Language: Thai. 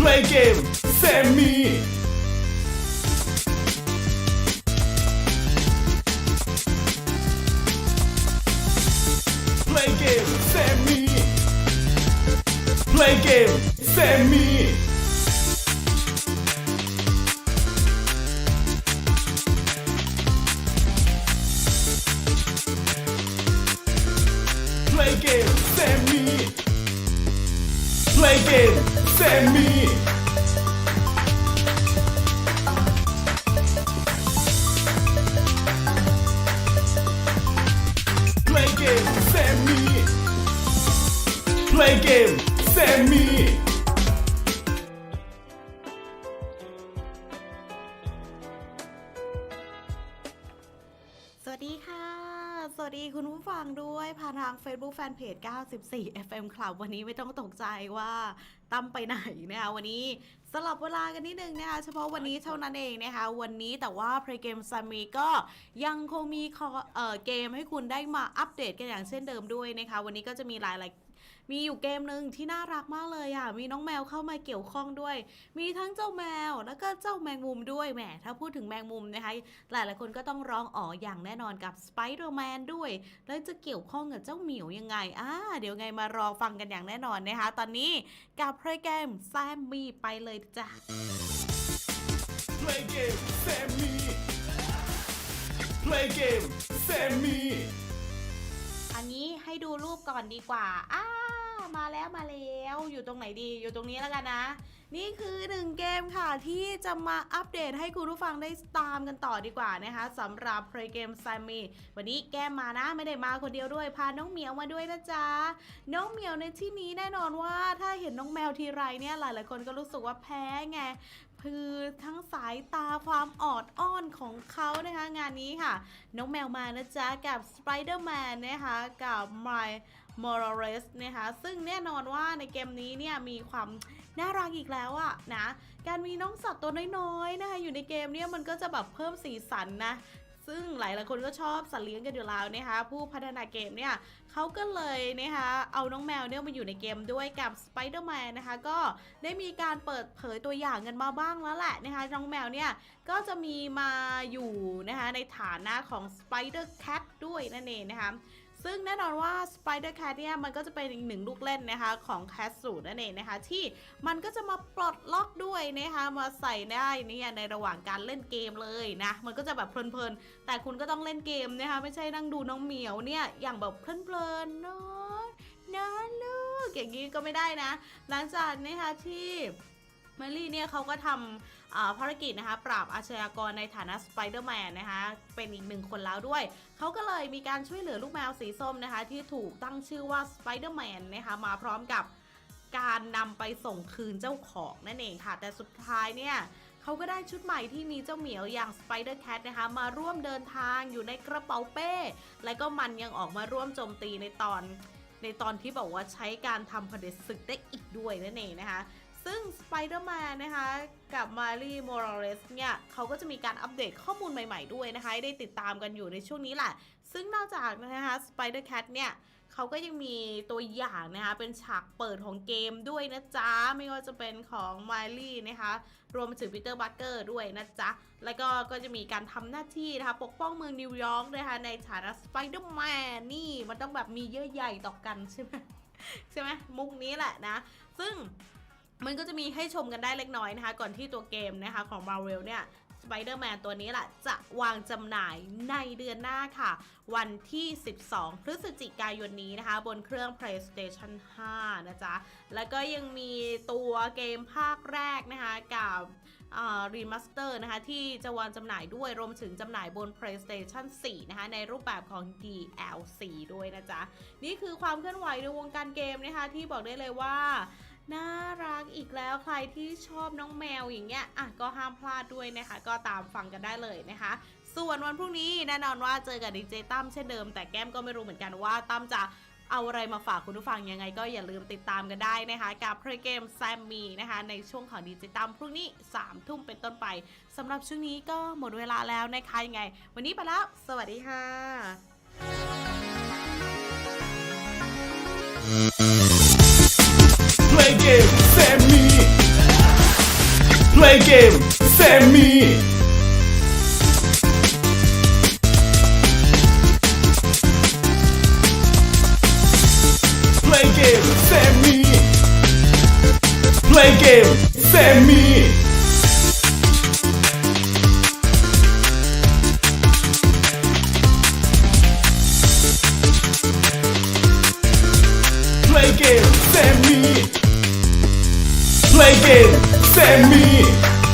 Play game Semi Play game Semi Play game Semi Play game Semi Play game Semi Play game Semi Play game Semi สวัสดีค่ะ สวัสดีคุณผู้ฟังด้วยผ่านทาง Facebook Fanpage 94 FM Club วันนี้ไม่ต้องตกใจว่าตั้มไปไหนนะคะวันนี้สลับเวลากันนิดนึงนะคะเฉพาะวันนี้เท่านั้นเองนะคะวันนี้แต่ว่า Play Game s a m i ก็ยังคงมีเเกมให้คุณได้มาอัปเดตกันอย่างเช่นเดิมด้วยนะคะวันนี้ก็จะมีหลายๆ มีอยู่เกมหนึ่งที่น่ารักมากเลยอะ มีน้องแมวเข้ามาเกี่ยวข้องด้วย มีทั้งเจ้าแมวแล้วก็เจ้าแมงมุมด้วยแหม ถ้าพูดถึงแมงมุมนะคะ หลายๆคนก็ต้องร้องอ๋ออย่างแน่นอนกับสไปเดอร์แมนด้วย แล้วจะเกี่ยวข้องกับเจ้าเหมียวยังไง อ่า เดี๋ยวไงมารอฟังกันอย่างแน่นอนนะคะ ตอนนี้กับเพลงเกมแซมมีไปเลยจ้ะ Play game Semi Play game Semi อันนี้ให้ดูรูปก่อนดีกว่าอ้า มาแล้วมาแล้วอยู่ตรงไหนดีอยู่ตรงนี้แล้วกันนะ นี่คือหนึ่งเกมค่ะที่จะมาอัปเดตให้คุณผู้ฟังได้ตามกันต่อดีกว่านะคะสำหรับ Play Game s a m i วันนี้แก้มมานะไม่ได้มาคนเดียวด้วยพาน้องเหมียวมาด้วยนะจ๊ะน้องเหมียวในที่นี้แน่นอนว่าถ้าเห็นน้องแมวทีไรเนี่ยหลายๆคนก็รู้สึกว่าแพ้ไงคือทั้งสายตาความออดอ้อนของเขานะคะงานนี้ค่ะ น้องแมวมานะจ๊ะกับ Spider-Man นะคะกับ My Morales นะคะซึ่งแน่นอนว่าในเกมนี้เนี่ยมีความน่ารักอีกแล้วอะนะการมีน้องสัตว์ตัวน้อยๆนะคะอยู่ในเกมเนี่ยมันก็จะแบบเพิ่มสีสันนะซึ่งหลายๆคนก็ชอบสัตว์เลี้ยงกันอยู่แล้วนะคะ ผู้พัฒนาเกมเนี่ยเขาก็เลยนะคะเอาน้องแมวเนี่ยมาอยู่ในเกมด้วยกับ Spider-Man นะคะ ก็ได้มีการเปิดเผยตัวอย่างกันมาบ้างแล้วแหละนะคะน้องแมวเนี่ยก็จะมีมาอยู่นะคะในฐานะของ Spider Cat ด้วยนั่นเองนะคะ ซึ่งแน่นอนว่า Spider Cat เนี่ยมันก็จะเป็นอีกหนึ่งลูกเล่นนะคะของ Cat สูตรนั่นเองนะคะ ที่มันก็จะมาปลดล็อกด้วยนะคะมาใส่ได้นี่ในระหว่างการเล่นเกมเลยนะมันก็จะแบบเพลินๆ แต่คุณก็ต้องเล่นเกมนะคะไม่ใช่นั่งดูน้องเหมียวเนี่ยอย่างแบบเพลินๆเนาะนะลูกอย่างนี้ก็ไม่ได้นะ หลังจากนะคะที่ มารีเนี่ยเขาก็ทำภารกิจนะคะ ปราบอาชญากรในฐานะสไปเดอร์แมนนะคะ เป็นอีกหนึ่งคนแล้วด้วย เขาก็เลยมีการช่วยเหลือลูกแมวสีส้มนะคะ ที่ถูกตั้งชื่อว่าสไปเดอร์แมนนะคะมาพร้อมกับการนำไปส่งคืนเจ้าของนั่นเองค่ะ แต่สุดท้ายเนี่ยเขาก็ได้ชุดใหม่ที่มีเจ้าเหมียวอย่าง Spider Cat นะคะ มาร่วมเดินทางอยู่ในกระเป๋าเป้ และก็มันยังออกมาร่วมโจมตีในตอน ในตอนที่บอกว่าใช้การทำเผด็จศึกได้อีกด้วยนั่นเองนะคะ ซึ่ง Spider-Man นะคะกับ m i l e y Morales เนี่ยเขาก็จะมีการอัปเดตข้อมูลใหม่ๆด้วยนะคะได้ติดตามกันอยู่ในช่วงนี้แหละ ซึ่งนอกจากนะคะ Spider Cat เนี่ยเขาก็ยังมีตัวอย่างนะคะเป็นฉากเปิดของเกมด้วยนะจ๊ะ ไม่ว่าจะเป็นของ m i l e y นะคะรวมไปถึงปีเตอร์บัตเกอร์ด้วยนะจ๊ะ แล้วก็ก็จะมีการทำหน้าที่นะคะปกป้องเมืองนิวยอร์กนะคะในฐานะสไปเดอร์แมนนี่มันต้องแบบมีเยื่อใยต่อกันใช่ไหมใช่ไหมมุกนี้แหละนะ ซึ่ง มันก็จะมีให้ชมกันได้เล็กน้อยนะคะ ก่อนที่ตัวเกมนะคะของ Marvel เนี่ย Spider-Man ตัวนี้แหละจะวางจำหน่ายในเดือนหน้าค่ะ วันที่ 12 พฤศจิกายนนี้นะคะ บนเครื่อง PlayStation 5 นะจ๊ะ แล้วก็ยังมีตัวเกมภาคแรกนะคะ กับรีมาสเตอร์นะคะ ที่จะวางจำหน่ายด้วยรวมถึงจำหน่ายบน PlayStation 4 นะคะ ในรูปแบบของ DLC ด้วยนะจ๊ะ นี่คือความเคลื่อนไหวในวงการเกมนะคะ ที่บอกได้เลยว่า น่ารักอีกแล้วใครที่ชอบน้องแมวอย่างเงี้ยอะก็ห้ามพลาดด้วยนะคะ ก็ตามฟังกันได้เลยนะคะ ส่วนวันพรุ่งนี้แน่นอนว่าเจอกับดีเจตั้มเช่นเดิม แต่แก้มก็ไม่รู้เหมือนกันว่าตั้มจะเอาอะไรมาฝากคุณผู้ฟังยังไงก็อย่าลืมติดตามกันได้นะคะ กับเพลงเกมแซมมีนะคะ ในช่วงของดีเจตั้มพรุ่งนี้3ามทุ่มเป็นต้นไปสำหรับช่วงนี้ก็หมดเวลาแล้วนะคะยังไง วันนี้ไปแล้ว สวัสดีค่ะ play game semi play game semi play game semi play game semi play game send me.